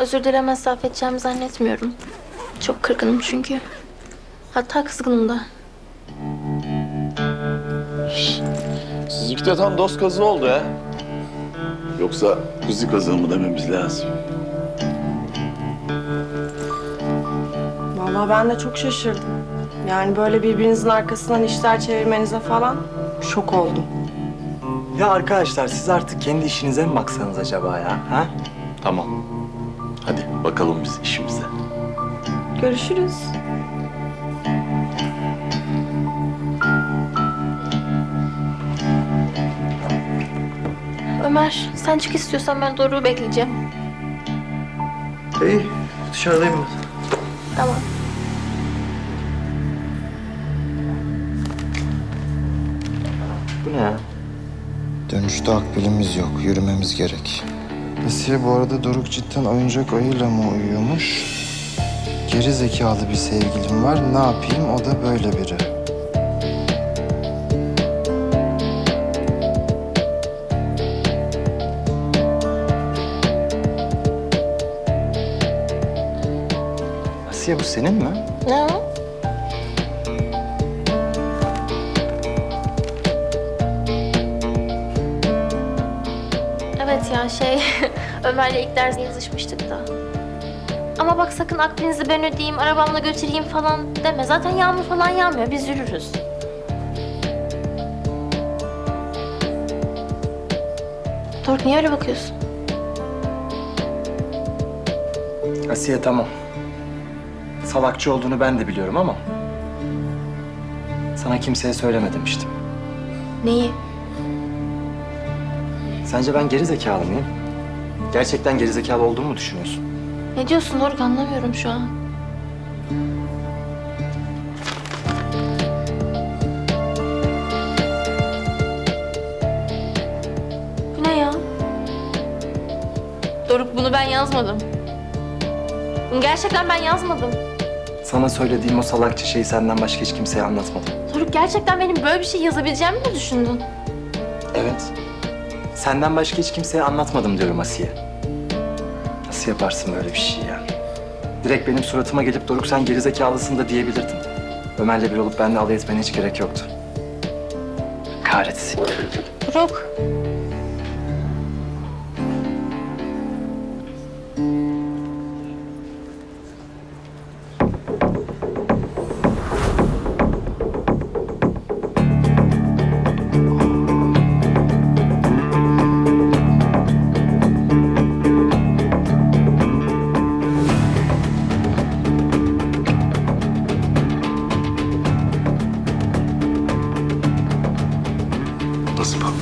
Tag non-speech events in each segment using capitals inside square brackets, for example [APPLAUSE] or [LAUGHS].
Özür dilemezse affedeceğimi zannetmiyorum. Çok kırgınım çünkü. Hatta kızgınım da. Sizinki de tam dost kazığı oldu ha. Yoksa kuzi kazığı mı dememiz lazım? Vallahi ben de çok şaşırdım. Yani böyle birbirinizin arkasından işler çevirmenize falan şok oldum. Ya arkadaşlar siz artık kendi işinize mi baksanız acaba ya? Ha? Tamam. Hadi bakalım biz işimize. Görüşürüz. Ömer sen çık istiyorsan ben Doruk'u bekleyeceğim. İyi dışarıdayım ben. Tamam. Bu ne ya? Dönüşte akbilimiz yok. Yürümemiz gerek. Asiye bu arada Doruk cidden oyuncak ayıyla mı uyuyormuş? Geri zekalı bir sevgilim var. Ne yapayım? O da böyle biri. Asiye bu senin mi? Ne ya şey [LAUGHS] Ömer'le ilk ders yazışmıştık da. Ama bak sakın aklınızı ben ödeyeyim, arabamla götüreyim falan deme. Zaten yağmur falan yağmıyor, biz yürürüz. Doruk niye öyle bakıyorsun? Asiye tamam. Salakçı olduğunu ben de biliyorum ama... Sana kimseye söyleme demiştim. Neyi? Sence ben geri zekalı mıyım? Gerçekten geri zekalı olduğumu mu düşünüyorsun? Ne diyorsun Doruk anlamıyorum şu an. Bu ne ya? Doruk bunu ben yazmadım. Bunu gerçekten ben yazmadım. Sana söylediğim o salakça şeyi senden başka hiç kimseye anlatmadım. Doruk gerçekten benim böyle bir şey yazabileceğimi mi düşündün? Evet. Senden başka hiç kimseye anlatmadım diyorum Asiye. Nasıl yaparsın böyle bir şey ya? Direkt benim suratıma gelip Doruk sen gerizekalısın da diyebilirdin. Ömer'le bir olup benimle alay etmene hiç gerek yoktu. Kahretsin. Doruk.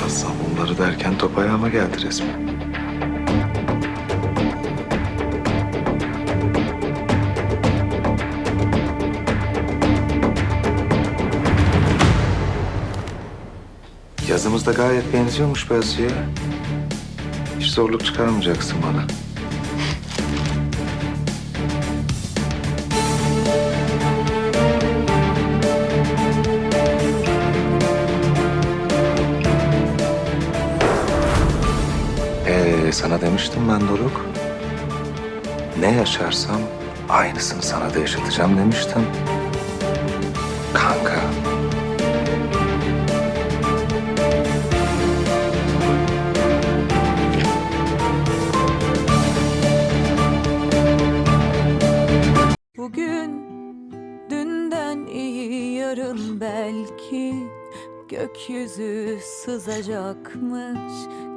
Patlatsam bunları derken top ayağıma geldi resmen. Yazımız da gayet benziyormuş be Asiye. Hiç zorluk çıkarmayacaksın bana. Ee, sana demiştim ben Doruk. Ne yaşarsam aynısını sana da yaşatacağım demiştim. Kanka. Bugün dünden iyi yarın belki gökyüzü sızacakmış